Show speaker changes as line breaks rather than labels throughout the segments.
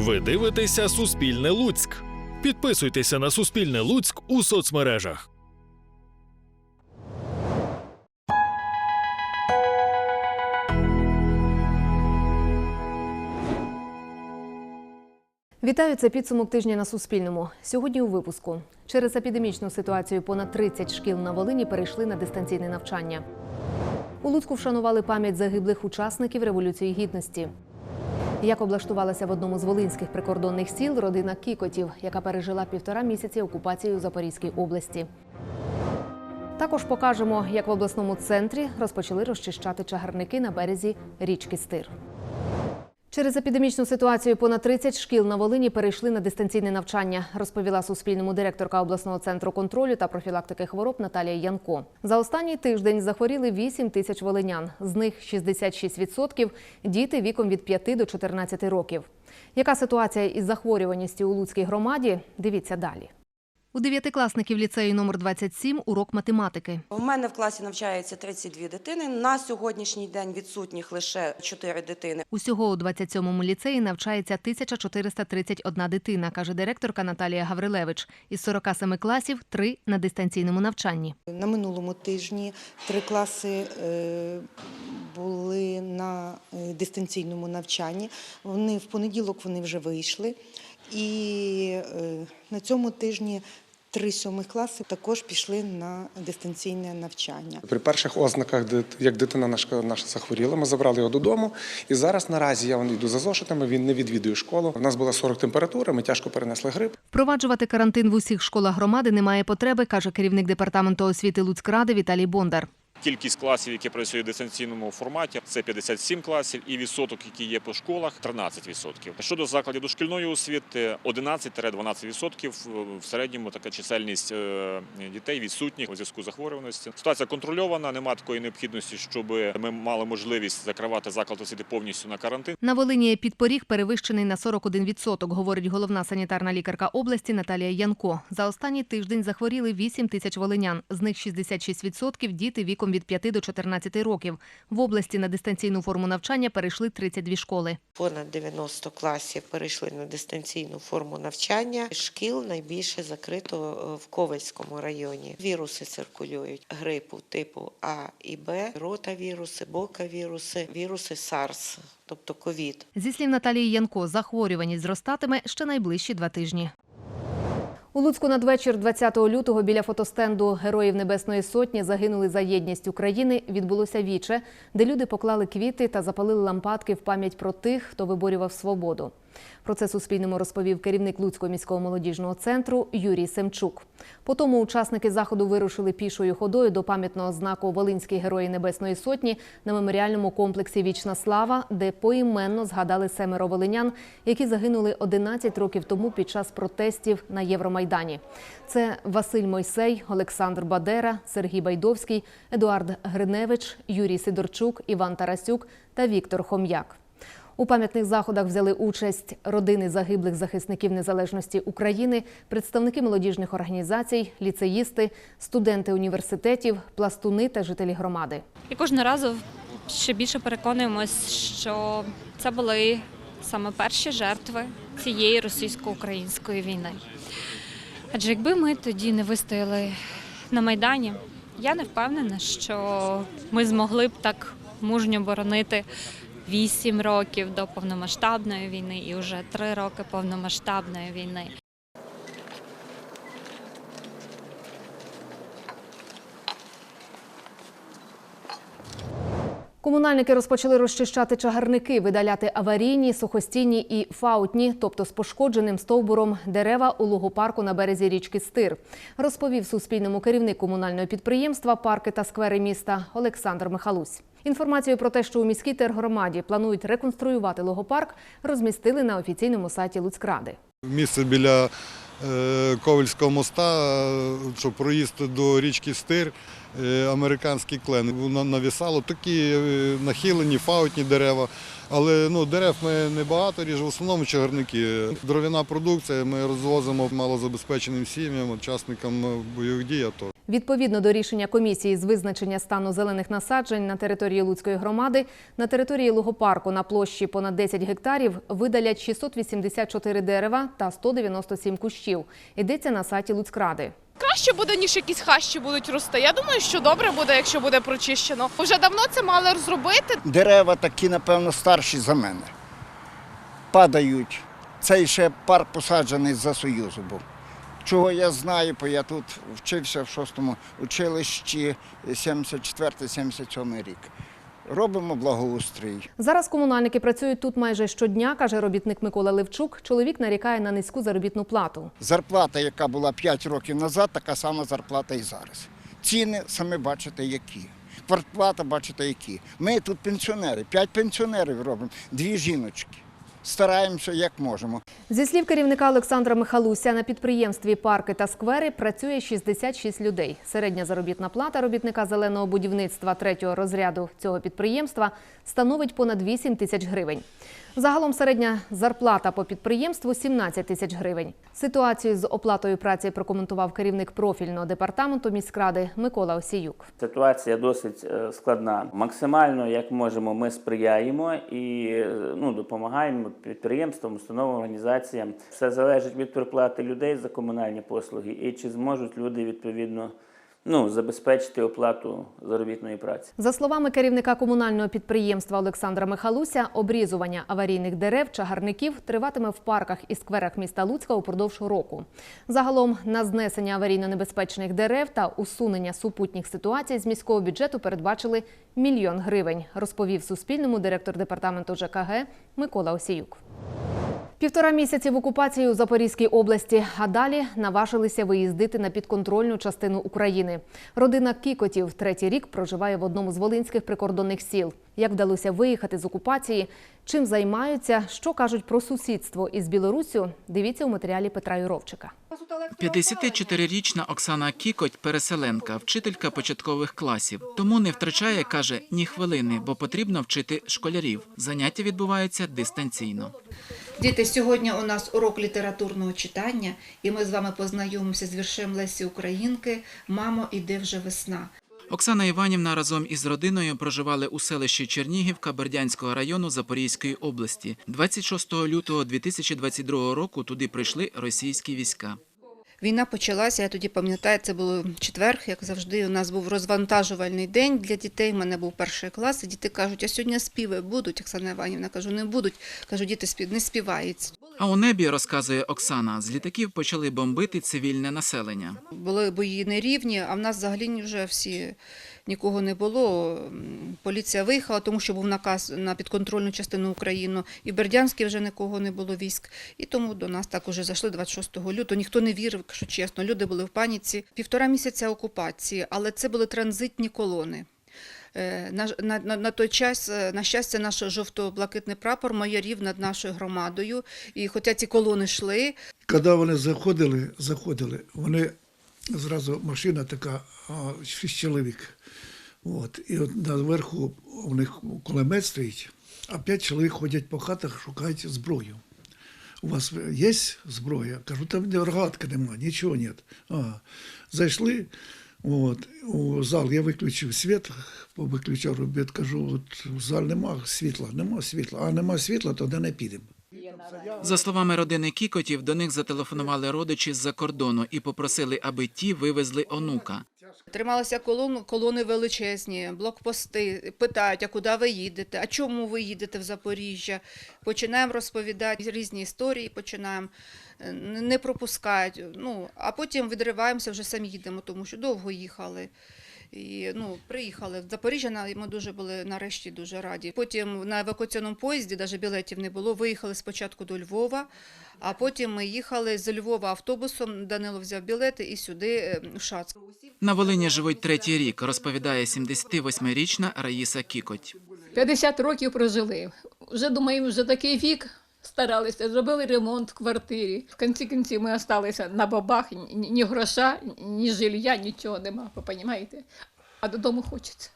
Ви дивитеся Суспільне Луцьк. Підписуйтеся на Суспільне Луцьк у соцмережах.
Вітаю, це підсумок тижня на Суспільному. Сьогодні у випуску. Через епідемічну ситуацію понад 30 шкіл на Волині перейшли на дистанційне навчання. У Луцьку вшанували пам'ять загиблих учасників Революції Гідності. Як облаштувалася в одному з волинських прикордонних сіл родина Кікотів, яка пережила півтора місяці окупації у Запорізькій області. Також покажемо, як в обласному центрі розпочали розчищати чагарники на березі річки Стир. Через епідемічну ситуацію понад 30 шкіл на Волині перейшли на дистанційне навчання, розповіла Суспільному директорка обласного центру контролю та профілактики хвороб Наталія Янко. За останній тиждень захворіли 8 тисяч волинян. З них 66% – діти віком від 5 до 14 років. Яка ситуація із захворюваністю у Луцькій громаді? Дивіться далі. У дев'ятикласників ліцею номер 27 урок математики.
У мене в класі навчається 32 дитини. На сьогоднішній день відсутніх лише 4 дитини.
Усього у 27-му ліцеї навчається 1431 дитина, каже директорка Наталія Гаврилевич. Із 47 класів – три на дистанційному навчанні.
На минулому тижні три класи е, були на е, дистанційному навчанні. Вони в понеділок вони вже вийшли. І е, на цьому тижні три сьомих класи також пішли на дистанційне навчання.
При перших ознаках, як дитина наша, наша захворіла, ми забрали його додому. І зараз наразі я йду за зошитами, він не відвідує школу. У нас була 40 температура, ми тяжко перенесли грип.
Впроваджувати карантин в усіх школах громади немає потреби, каже керівник департаменту освіти Луцькради Віталій Бондар.
Кількість класів, які працюють в дистанційному форматі, це 57 класів, і відсоток, який є по школах, 13 відсотків. Щодо закладів дошкільної освіти, 11-12 відсотків в середньому така чисельність е, дітей відсутніх у зв'язку з захворюваністю. Ситуація контрольована, немає такої необхідності, щоб ми мали можливість закривати заклад освіти повністю на карантин.
На Волині підпоріг перевищений на 41%, говорить головна санітарна лікарка області Наталія Янко. За останній тиждень захворіли 8 тисяч волинян. З них 66% – діти віком від 5 до 14 років. В області на дистанційну форму навчання перейшли 32 школи.
Понад 90 класів перейшли на дистанційну форму навчання. Шкіл найбільше закрито е, в Ковальському районі. Віруси циркулюють грипу типу А і Б, ротавіруси, бокавіруси, віруси SARS, тобто ковід.
Зі слів Наталії Янко, захворюваність зростатиме ще найближчі два тижні. У Луцьку надвечір 20 лютого біля фотостенду Героїв Небесної Сотні загинули за єдність України. Відбулося віче, де люди поклали квіти та запалили лампадки в пам'ять про тих, хто виборював свободу. Про це Суспільному розповів керівник Луцького міського молодіжного центру Юрій Семчук. Потім учасники заходу вирушили пішою ходою до пам'ятного знаку Волинські Герої Небесної Сотні на меморіальному комплексі Вічна слава, де поіменно згадали семеро волинян, які загинули 11 років тому під час протестів на Євромайдані. Це Василь Мойсей, Олександр Бадера, Сергій Байдовський, Едуард Гриневич, Юрій Сидорчук, Іван Тарасюк та Віктор Хом'як. У пам'ятних заходах взяли участь родини загиблих захисників незалежності України, представники молодіжних організацій, ліцеїсти, студенти університетів, пластуни та жителі громади.
І кожного разу ще більше переконуємось, що це були саме перші жертви цієї російсько-української війни. Адже якби ми тоді не вистояли на Майдані, я не впевнена, що ми змогли б так мужньо боронити вісім років до повномасштабної війни і вже три роки повномасштабної війни.
Комунальники розпочали розчищати чагарники, видаляти аварійні, сухостійні і фаутні, тобто з пошкодженим стовбуром дерева у лугопарку на березі річки Стир. Розповів Суспільному керівник комунального підприємства Парки та сквери міста Олександр Михалусь. Інформацію про те, що у міській тергромаді планують реконструювати логопарк, розмістили на офіційному сайті Луцькради.
Місце біля Ковальського Ковельського моста, е, що проїзд до річки Стир, е, американський клен. Навісало такі е, нахилені, фаутні дерева. Але ну, дерев ми не багато ріж, в основному чагарники. Дров'яна продукція ми розвозимо малозабезпеченим сім'ям, учасникам е, бойових дій. АТО.
Відповідно до рішення комісії з визначення стану зелених насаджень на території Луцької громади, на території лугопарку на площі понад 10 гектарів видалять 684 дерева та 197 кущів. Йдеться на сайті Луцькради.
Краще буде, ніж якісь хащі будуть рости. Я думаю, що добре буде, якщо буде прочищено. Вже давно це мали зробити.
Дерева такі, напевно, старші за мене. Падають. Цей ще парк посаджений за Союзу був. Чого я знаю, бо я тут вчився в шостому училищі 74-77 рік. Робимо благоустрій.
Зараз комунальники працюють тут майже щодня, каже робітник Микола Левчук. Чоловік нарікає на низьку заробітну плату.
Зарплата, яка була 5 років назад, така сама зарплата і зараз. Ціни самі бачите, які. Квартплата бачите, які. Ми тут пенсіонери, 5 пенсіонерів робимо, дві жіночки. Стараємося як можемо.
Зі слів керівника Олександра Михалуся, на підприємстві парки та сквери працює 66 людей. Середня заробітна плата робітника зеленого будівництва третього розряду цього підприємства становить понад 8 тисяч гривень. Загалом середня зарплата по підприємству 17 тисяч гривень. Ситуацію з оплатою праці прокоментував керівник профільного департаменту міськради Микола Осіюк.
Ситуація досить е, складна. Максимально як можемо, ми сприяємо і е, ну, допомагаємо підприємствам, установам, організаціям. Все залежить від приплати людей за комунальні послуги і чи зможуть люди відповідно ну, забезпечити оплату заробітної праці.
За словами керівника комунального підприємства Олександра Михалуся, обрізування аварійних дерев, чагарників триватиме в парках і скверах міста Луцька упродовж року. Загалом на знесення аварійно-небезпечних дерев та усунення супутніх ситуацій з міського бюджету передбачили мільйон гривень, розповів Суспільному директор департаменту ЖКГ Микола Осіюк. Півтора місяці в окупації у Запорізькій області, а далі наважилися виїздити на підконтрольну частину України. Родина Кікотів третій рік проживає в одному з волинських прикордонних сіл. Як вдалося виїхати з окупації, чим займаються, що кажуть про сусідство із Білоруссю, дивіться у матеріалі Петра Юровчика.
54-річна Оксана Кікоть – переселенка, вчителька початкових класів. Тому не втрачає, каже, ні хвилини, бо потрібно вчити школярів. Заняття відбуваються дистанційно.
Діти, сьогодні у нас урок літературного читання, і ми з вами познайомимося з віршем Лесі Українки Мамо, іде вже весна.
Оксана Іванівна разом із родиною проживали у селищі Чернігівка Бердянського району Запорізької області. 26 лютого 2022 року туди прийшли російські війська.
Війна почалася, я тоді пам'ятаю, це було четвер, як завжди. У нас був розвантажувальний день для дітей. У мене був перший клас, і діти кажуть, а сьогодні співи будуть, Оксана Іванівна. Кажу, не будуть. Кажу, діти спів не співають.
А у небі, розказує Оксана, з літаків почали бомбити цивільне населення.
Були бої нерівні, а в нас взагалі вже всі нікого не було. Поліція виїхала, тому що був наказ на підконтрольну частину України. І в Бердянській вже нікого не було військ. І тому до нас так уже зайшли 26 лютого. Ніхто не вірив, якщо чесно. Люди були в паніці. Півтора місяця окупації, але це були транзитні колони. Е, На, на, на, той час, е, на щастя, наш жовто-блакитний прапор майорів над нашою громадою. І хоча ці колони йшли,
Коли вони заходили, заходили, вони зразу машина така, шість чоловік. От, і от наверху у них кулемет стоїть, а п'ять чоловік ходять по хатах, шукають зброю. У вас є зброя? Кажу, там рогатка нема, нічого нет. А, зайшли, от, у зал я виключив світ, виключав робіт, кажу, от в зал нема світла, нема світла, а нема світла, то де не підемо.
За словами родини Кікотів, до них зателефонували родичі з-за кордону і попросили, аби ті вивезли онука.
Трималися колон, колони величезні, блокпости. Питають, а куди ви їдете? А чому ви їдете в Запоріжжя? Починаємо розповідати різні історії, починаємо е, не пропускають. Ну, а потім відриваємося, вже самі їдемо, тому що довго їхали. І ну, приїхали в Запоріжжя, на- ми дуже були нарешті дуже раді. Потім на евакуаційному поїзді, навіть білетів не було. Виїхали спочатку до Львова, а потім ми їхали з Львова автобусом. Данило взяв білети і сюди е, в Шацк.
На Волині живуть третій рік, розповідає 78-річна Раїса Кікоть.
50 років прожили. Вже думаю, вже такий вік старалися, зробили ремонт в квартирі. В кінці кінців ми залишилися на бабах, ні гроша, ні жилья, нічого нема, ви розумієте? а додому хочеться.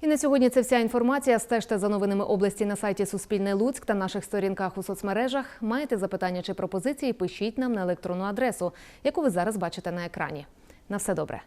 І на сьогодні це вся інформація. Стежте за новинами області на сайті Суспільне Луцьк та наших сторінках у соцмережах. Маєте запитання чи пропозиції? Пишіть нам на електронну адресу, яку ви зараз бачите на екрані. На все добре.